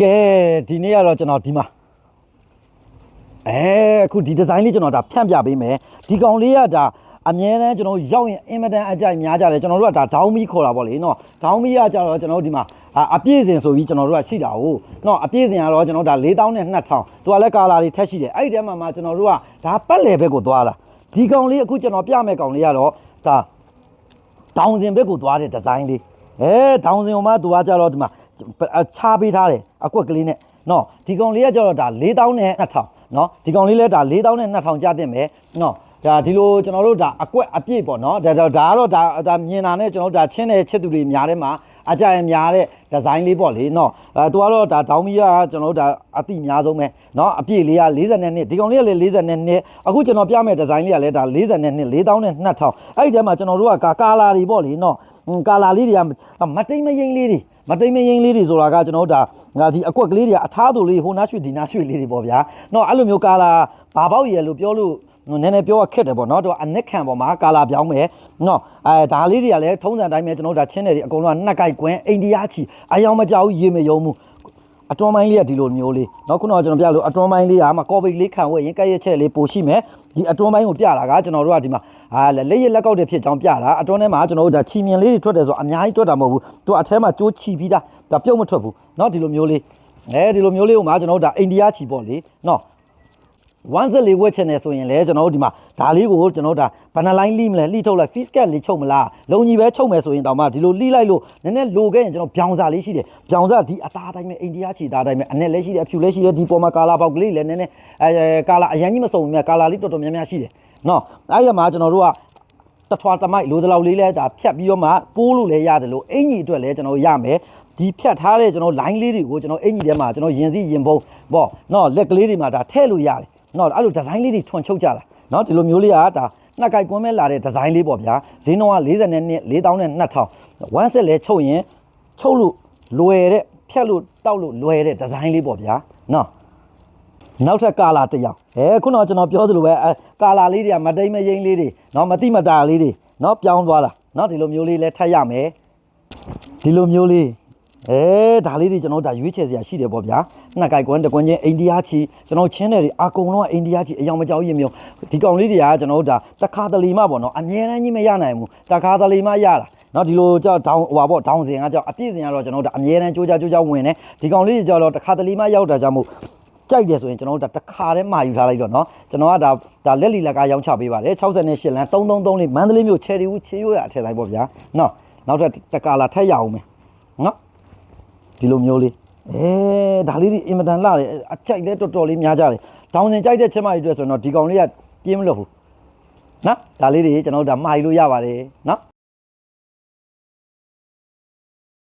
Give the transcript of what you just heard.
ကဲဒီနေ့ကတော့ကျွန်တော်ဒီမှာအဲအခုဒီဒီဇိုင်းလေးကျွန်တော်ဒါဖြန့်ပြပေးမယ်ဒီကောင်လေးကဒါအမြဲတမ်းကျွန်တော်ရောက်ရင်အင်မတန်အကြိုက်များကြတယ်ကျွန်တော်တို့ကဒါဒေါင်းမီခေါ်တာပေါ့လေနော်ဒေါင်းမီကကြတော့ကျွန်တော်တို့ဒီမှာအာအပြည့်စင်ဆိုပြီးကျွန်တော်တို့ကရှိတာဟုတ်နော်အပြည့်စင်ကတော့ကျွန်တော်ဒါ4000နဲ့2000သူကလည်းကာလာတွေထက်ရှိတယ်အဲ့ဒီထဲမှာမှကျွန်တော်တို့ကဒါပတ်လည်ဘက်ကိုသွားတာဒီကောင်လေးအခုကျွန်တော်ပြမဲ့ကောင်လေးကတော့ဒါဒေါင်စင်ဘက်ကိုသွားတဲ့ဒီဇိုင်းလေးအဲဒေါင်စင်ကိုမှသူကကြတော့ဒီမှာ ချားပေးထားတယ်အကွက်ကလေးနဲ့နော်ဒီကောင်လေးကကြတော့ဒါ4000နဲ့2000နော်ဒီကောင်လေးလဲဒါ4000နဲ့2000ကျတင်မယ်နော်ဒါဒီလိုကျွန်တော်တို့ဒါအကွက်အပြည့်ပေါ့နော်ဒါဒါဒါကတော့ဒါဒါမြင်တာနဲ့ကျွန်တော်တို့ဒါချင်းတဲ့ချစ်သူတွေများတဲ့မှာအကြရင်များတဲ့ဒီဇိုင်းလေးပေါ့လေနော်အဲသူကတော့ဒါဒေါင်းမီကကျွန်တော်တို့ဒါအတိများဆုံးပဲနော်အပြည့်လေးက40နဲ့နှစ်ဒီကောင်လေးကလည်း40နဲ့နှစ်အခုကျွန်တော်ပြမဲ့ဒီဇိုင်းလေးကလည်းဒါ40နဲ့နှစ်4000နဲ့2000အဲ့ဒီထဲမှာကျွန်တော်တို့ကကာကာလာတွေပေါ့လေနော်ဟွန်းကာလာလေးတွေကမတိမ်မရင်လေးတွေ မတိမ်မရင်လေးတွေဆိုတာကကျွန်တော်တို့ဒါငါဒီအကွက်ကလေးတွေကအထားသူလေးဟိုနားရွှေဒီနားရွှေလေးတွေပေါ့ဗျာနော်အဲ့လိုမျိုးကာလာဘာပေါက်ရယ်လို့ပြောလို့နည်းနည်းပြောရခက်တယ်ပေါ့နော်တော့အနက်ခံပေါ်မှာကာလာပြောင်းမယ်နော်အဲဒါလေးတွေကလည်းထုံးစံတိုင်းပဲကျွန်တော်တို့ဒါချင်းတယ်တွေအကုန်လုံးကနှက်ကြိုက်ကွင်းအိန္ဒိယချီအယောင်မကြောက်ရေမယုံမှု အတွန်းပိုင်းလေးကဒီလိုမျိုးလေးเนาะခုနကကျွန်တော်ပြလို့အတွန်းပိုင်းလေးကမှကော်ပိတ်လေးခံဝဲရင်ကဲ့ရဲ့ချက်လေးပိုရှိမယ်ဒီအတွန်းပိုင်းကိုပြတာကကျွန်တော်တို့ကဒီမှာအာလက်ရလက်ကောက်တဲ့ဖြစ်ကြောင်းပြတာအတွန်းထဲမှာကျွန်တော်တို့ဒါချီမြင်လေးတွေထွက်တယ်ဆိုအများကြီးထွက်တာမဟုတ်ဘူးသူအထဲမှာကြိုးချီပြီးသားဒါပြုတ်မထွက်ဘူးเนาะဒီလိုမျိုးလေးအဲဒီလိုမျိုးလေးကိုမှကျွန်တော်တို့ဒါအိန္ဒိယချီပေါ့လေเนาะ one set လေးဝက်ချင်တယ်ဆိုရင်လည်းကျွန်တော်တို့ဒီမှာဒါလေးကိုကျွန်တော်တို့ဒါဘန်နာလိုင်းလိမလဲလှိထုတ်လိုက် fish cat လေးချုပ်မလားလုံကြီးပဲချုပ်မယ်ဆိုရင်တောင်မှဒီလိုလှိလိုက်လို့နည်းနည်းလိုခဲ့ရင်ကျွန်တော်ဗျောင်စာလေးရှိတယ်ဗျောင်စာဒီအသားတိုင်းပဲအိန္ဒိယချီသားတိုင်းပဲအနဲ့လည်းရှိတယ်အဖြူလည်းရှိတယ်ဒီပေါ်မှာကာလာပေါက်ကလေးလည်းနည်းနည်းအဲကာလာအရန်ကြီးမစုံမြတ်ကာလာလေးတော်တော်များများရှိတယ်နော်အဲ့ဒီမှာကျွန်တော်တို့ကတထွာတမိုက်လိုသလောက်လေးလဲဒါဖြတ်ပြီးတော့မှပိုးလို့လည်းရတယ်လို့အင်ကြီးအတွက်လည်းကျွန်တော်ရမယ်ဒီဖြတ်ထားတဲ့ကျွန်တော် line လေးတွေကိုကျွန်တော်အင်ကြီးထဲမှာကျွန်တော်ရင်စီရင်ပုံပေါ့နော်လက်ကလေးတွေမှာဒါထည့်လို့ရတယ် နော်အဲ့လိုဒီဇိုင်းလေးတွေထွန်ချုပ်ကြလာနော်ဒီလိုမျိုးလေးကဒါနှစ်ကြိုက်ကွင်းမဲ့လာတဲ့ဒီဇိုင်းလေးပေါ့ဗျာဈေးနှုန်းက40နဲ့နှစ်4000နဲ့2000 one set လဲချုပ်ရင်ချုပ်လို့လွယ်တဲ့ဖြတ်လို့တောက်လို့လွယ်တဲ့ဒီဇိုင်းလေးပေါ့ဗျာနော်နောက်ထပ်ကာလာတစ်ယောက်အဲခုနကကျွန်တော်ပြောသလိုပဲအဲကာလာလေးတွေကမတိမ်မရင်လေးတွေနော်မတိမတာလေးတွေနော်ပြောင်းသွားတာနော်ဒီလိုမျိုးလေးလဲထပ်ရမယ်ဒီလိုမျိုးလေးအဲဒါလေးတွေကျွန်တော်ဒါရွေးချယ်စရာရှိတယ်ပေါ့ဗျာ နှစ်ကြိုက်ကွန်းတကွန်းချင်းအိန္ဒိယချီကျွန်တော်ချင်းတယ်တွေအကုန်လုံးကအိန္ဒိယချီအယောင်မကြောက်ရင်မျိုးဒီကောင်လေးတွေကကျွန်တော်တို့ဒါတခါတလေမှပေါ့နော်အမြဲတမ်းကြီးမရနိုင်ဘူးတခါတလေမှရတာနော်ဒီလိုကြောက်ဒေါင်းဟိုပါပေါ့ဒေါင်းစင်ကကြောက်အပြည့်စင်ကတော့ကျွန်တော်တို့ဒါအမြဲတမ်းကြိုးကြကြိုးကြဝင်နေဒီကောင်လေးတွေကြောက်တော့တခါတလေမှရောက်တာကြောင့်မို့ကြိုက်တယ်ဆိုရင်ကျွန်တော်တို့ဒါတစ်ခါတည်းမှာယူထားလိုက်တော့เนาะကျွန်တော်ကဒါဒါလက်လီလက်ကရောင်းချပေးပါတယ်68လမ်း333လေးမန္တလေးမြို့ချယ်ရီဦးချေရိုးရအထက်တိုင်းပေါ့ဗျာเนาะနောက်ထပ်တက္ကလာထက်ရအောင်မယ်เนาะ ဒီလိုမျိုးလေး အဲဒါလေးတွေအင်မတန်လာတယ်အကြိုက်လဲတော်တော်လေးများကြတယ်ဒေါင်စင်ကြိုက်တဲ့ချက်မကြီးအတွက်ဆိုတော့ဒီကောင်လေးကပြင်းမလို့ဘူးနော်ဒါလေးတွေကျွန်တော်တို့ဒါမှာယူလို့ရပါတယ်နော်